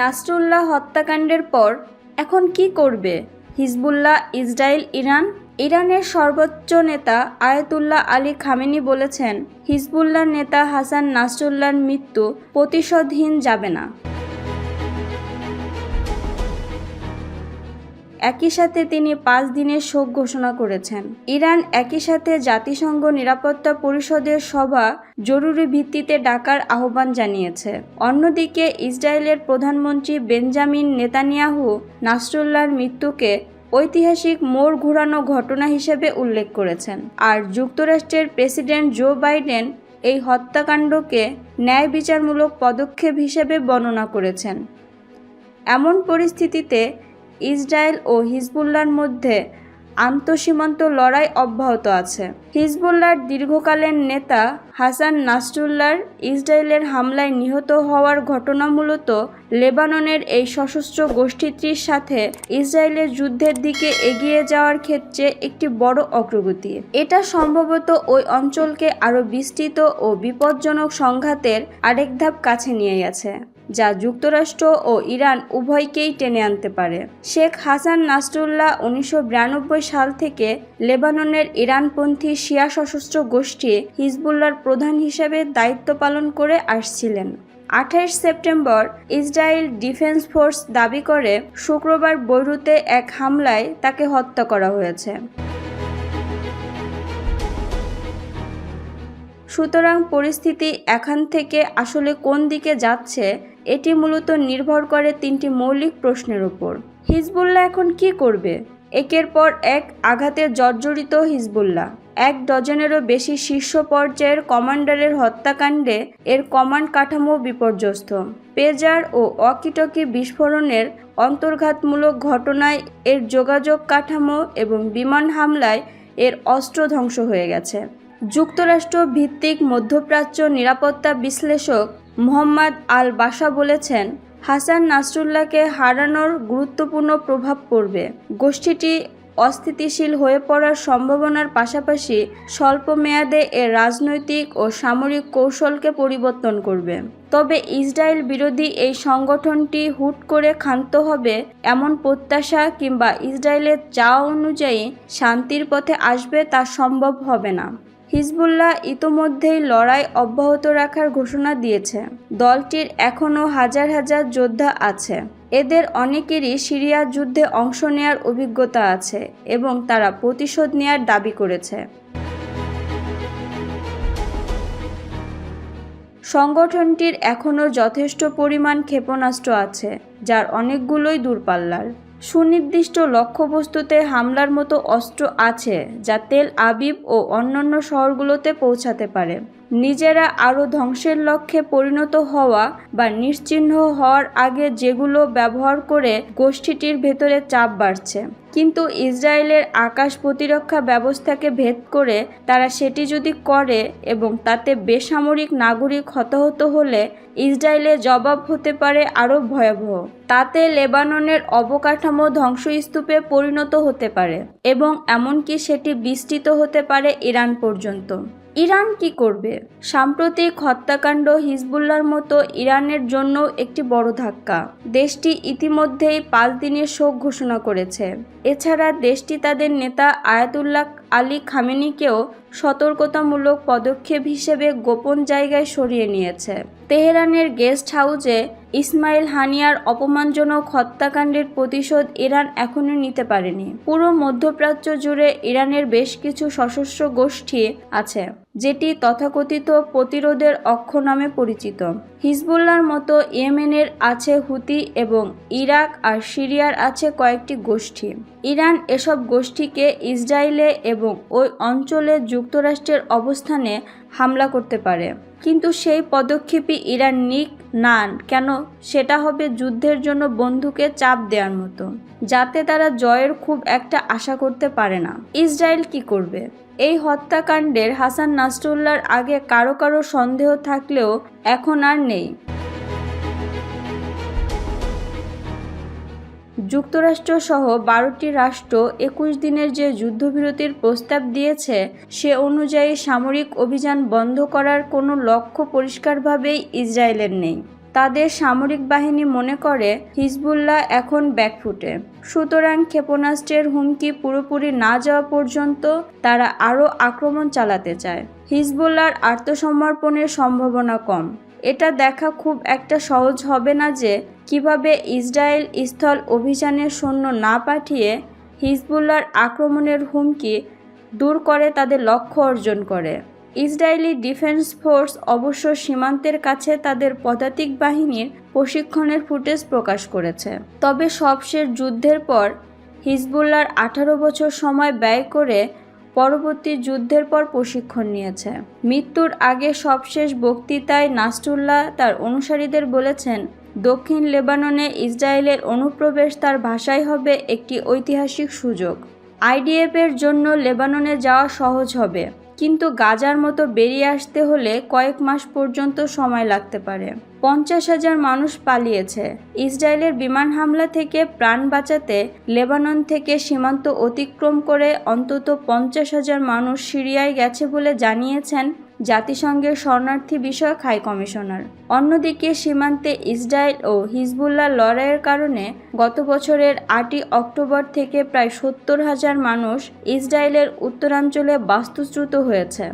নাসরুল্লাহ হত্যাকাণ্ডের পর এখন কি করবে? Hezbollah Israel Iran? ইরানের সর্বোচ্চ নেতা আয়তুল্লাহ আলী খামেনি বলেছেন, হিজবুল্লাহ নেতা হাসান নাসরুল্লাহর মৃত্যু প্রতিশোধহীন যাবে না। একই সাথে তিনি পাঁচ দিনের শোক ঘোষণা করেছেন। ইরান একই সাথে জাতিসংঘ নিরাপত্তা পরিষদের সভা জরুরি ভিত্তিতে ডাকার আহ্বান জানিয়েছে। অন্যদিকে ইসরায়েলের প্রধানমন্ত্রী বেঞ্জামিন নেতানিয়াহু নাসরুল্লাহর মৃত্যুকে ঐতিহাসিক মোড় ঘোরানো ঘটনা হিসেবে উল্লেখ করেছেন। আর যুক্তরাষ্ট্রের প্রেসিডেন্ট জো বাইডেন এই হত্যাকাণ্ডকে ন্যায় বিচারমূলক পদক্ষেপ হিসেবে বর্ণনা করেছেন। এমন পরিস্থিতিতে ইসরায়েল ও হিজবুল্লার মধ্যে আন্তঃসীমান্ত লড়াই অব্যাহত আছে। হিজবুল্লার দীর্ঘকালের নেতা হাসান নাসরুল্লার ইসরায়েলের হামলায় নিহত হওয়ার ঘটনা মূলত লেবাননের এই সশস্ত্র গোষ্ঠীটির সাথে ইসরায়েলের যুদ্ধের দিকে এগিয়ে যাওয়ার ক্ষেত্রে একটি বড় অগ্রগতি। এটা সম্ভবত ওই অঞ্চলকে আরও বিস্তৃত ও বিপজ্জনক সংঘাতের আরেক ধাপ কাছে নিয়ে গেছে। যা যুক্তরাষ্ট্র ও ইরান উভয়কেই টেনে আনতে পারে। শেখ হাসান নাসরুল্লাহ উনিশশো বিরানব্বই সাল থেকে লেবাননের ইরানপন্থী শিয়া সশস্ত্র গোষ্ঠী হিজবুল্লার প্রধান হিসেবে দায়িত্ব পালন করে আসছিলেন। আঠাইশ সেপ্টেম্বর ইসরায়েল ডিফেন্স ফোর্স দাবি করে, শুক্রবার বৈরুতে এক হামলায় তাকে হত্যা করা হয়েছে। সুতরাং পরিস্থিতি এখান থেকে আসলে কোন দিকে যাচ্ছে, এটি মূলত নির্ভর করে তিনটি মৌলিক প্রশ্নের উপর। হিজবুল্লাহ এখন কি করবে? একের পর এক আঘাতে জর্জরিত হিজবুল্লাহ। এক ডজনেরও বেশি শীর্ষ পর্যায়ের কমান্ডারের হত্যাকাণ্ডে এর কমান্ড কাঠামো বিপর্যস্ত। পেজার ও অকিটকি বিস্ফোরণের অন্তর্ঘাতমূলক ঘটনায় এর যোগাযোগ কাঠামো এবং বিমান হামলায় এর অস্ত্র ধ্বংস হয়ে গেছে। যুক্তরাষ্ট্র ভিত্তিক মধ্যপ্রাচ্য নিরাপত্তা বিশ্লেষক মোহাম্মদ আল বাসা বলেছেন, হাসান নাসরুল্লাহকে হারানোর গুরুত্বপূর্ণ প্রভাব পড়বে। গোষ্ঠীটি অস্থিতিশীল হয়ে পড়ার সম্ভাবনার পাশাপাশি স্বল্প মেয়াদে এর রাজনৈতিক ও সামরিক কৌশলকে পরিবর্তন করবে। তবে ইসরায়েল বিরোধী এই সংগঠনটি হুট করে ক্ষান্ত হবে এমন প্রত্যাশা কিংবা ইসরায়েলের চাওয়া অনুযায়ী শান্তির পথে আসবে তা সম্ভব হবে না। হিজবুল্লাহ ইতোমধ্যেই লড়াই অব্যাহত রাখার ঘোষণা দিয়েছে। দলটির এখনও হাজার হাজার যোদ্ধা আছে। এদের অনেকেরই সিরিয়া যুদ্ধে অংশ নেয়ার অভিজ্ঞতা আছে এবং তারা প্রতিশোধ নেয়ার দাবি করেছে। সংগঠনটির এখনও যথেষ্ট পরিমাণ ক্ষেপণাস্ত্র আছে, যার অনেকগুলোই দূরপাল্লার। সুনির্দিষ্ট লক্ষ্যবস্তুতে হামলার মতো অস্ত্র আছে যা তেল আবিব ও অন্যান্য শহরগুলোতে পৌঁছাতে পারে। নিজেরা আরও ধ্বংসের লক্ষ্যে পরিণত হওয়া বা নিশ্চিহ্ন হওয়ার আগে যেগুলো ব্যবহার করে গোষ্ঠীটির ভেতরে চাপ বাড়ছে। কিন্তু ইসরায়েলের আকাশ প্রতিরক্ষা ব্যবস্থাকে ভেদ করে তারা সেটি যদি করে এবং তাতে বেসামরিক নাগরিক হতাহত হলে ইসরায়েলের জবাব হতে পারে আরও ভয়াবহ। তাতে লেবাননের অবকাঠামো ধ্বংসস্তূপে পরিণত হতে পারে এবং এমনকি সেটি বিস্তৃত হতে পারে ইরান পর্যন্ত। ইরান কি করবে? সাম্প্রতিক হত্যাকাণ্ড হিজবুল্লার মতো ইরানের জন্য একটি বড় ধাক্কা। দেশটি ইতিমধ্যেই পাঁচ দিনের শোক ঘোষণা করেছে। এছাড়া দেশটি তাদের নেতা আয়াতুল্লাহ আলী খামেনিকেও সতর্কতামূলক পদক্ষেপ হিসেবে গোপন জায়গায় সরিয়ে নিয়েছে। তেহরানের গেস্ট হাউজে ইসমাইল হানিয়ার অপমানজনক হত্যাকাণ্ডের প্রতিশোধ ইরান এখনও নিতে পারেনি। পুরো মধ্যপ্রাচ্য জুড়ে ইরানের বেশ কিছু সশস্ত্র গোষ্ঠী আছে। যেটি তথাকথিত প্রতিরোধের অক্ষ নামে পরিচিত। হিজবুল্লার মতো ইয়েমেনের আছে হুতি এবং ইরাক আর সিরিয়ার আছে কয়েকটি গোষ্ঠী। ইরান এসব গোষ্ঠীকে ইসরায়েলে এবং ওই অঞ্চলে যুক্তরাষ্ট্রের অবস্থানে হামলা করতে পারে। কিন্তু সেই পদক্ষেপই ইরান নিক নান কেন, সেটা হবে যুদ্ধের জন্য বন্ধুকে চাপ দেওয়ার মতো, যাতে তারা জয়ের খুব একটা আশা করতে পারে না। ইসরায়েল কি করবে? এই হত্যাকাণ্ডের হাসান নাসরুল্লাহর আগে কারও কারও সন্দেহ থাকলেও এখন আর নেই। যুক্তরাষ্ট্র সহ বারোটি রাষ্ট্র একুশ দিনের যে যুদ্ধবিরতির প্রস্তাব দিয়েছে, সে অনুযায়ী সামরিক অভিযান বন্ধ করার কোনো লক্ষ্য পরিষ্কারভাবেই ইসরায়েলের নেই। তাদের সামরিক বাহিনী মনে করে, হিজবুল্লাহ এখন ব্যাকফুটে। সুতরাং ক্ষেপণাস্ত্রের হুমকি পুরোপুরি না যাওয়া পর্যন্ত তারা আরও আক্রমণ চালাতে চায়। হিজবুল্লাহর আত্মসমর্পণের সম্ভাবনা কম। এটা দেখা খুব একটা সহজ হবে না যে, কীভাবে ইসরায়েল স্থল অভিযানের সৈন্য না পাঠিয়ে হিজবুল্লাহর আক্রমণের হুমকি দূর করে তাদের লক্ষ্য অর্জন করে। ইসরায়েলি ডিফেন্স ফোর্স অবশ্য সীমান্তের কাছে তাদের পদাতিক বাহিনীর প্রশিক্ষণের ফুটেজ প্রকাশ করেছে। তবে সবশেষ যুদ্ধের পর হিজবুল্লাহর আঠারো বছর সময় ব্যয় করে পরবর্তী যুদ্ধের পর প্রশিক্ষণ নিয়েছে। মৃত্যুর আগে সবশেষ বক্তৃতায় নাসরুল্লাহ তার অনুসারীদের বলেছেন, দক্ষিণ লেবাননে ইসরায়েলের অনুপ্রবেশ তার ভাষায় হবে একটি ঐতিহাসিক সুযোগ। আইডিএফের জন্য লেবাননে যাওয়া সহজ হবে। কিন্তু গাজার মতো বেরিয়ে আসতে হলে কয়েক মাস পর্যন্ত সময় লাগতে পারে। পঞ্চাশ হাজার মানুষ পালিয়েছে। ইসরায়েলের বিমান হামলা থেকে প্রাণ বাঁচাতে লেবানন থেকে সীমান্ত অতিক্রম করে অন্তত পঞ্চাশ হাজার মানুষ সিরিয়ায় গেছে বলে জানিয়েছেন জাতিসংঘের শরণার্থী বিষয়ক হাই কমিশনার। অন্যদিকে সীমান্তে ইসরায়েল ও হিজবুল্লাহ লড়াইয়ের কারণে গত বছরের আটই অক্টোবর থেকে প্রায় সত্তর হাজার মানুষ ইসরায়েলের উত্তরাঞ্চলে বাস্তুচ্যুত হয়েছে।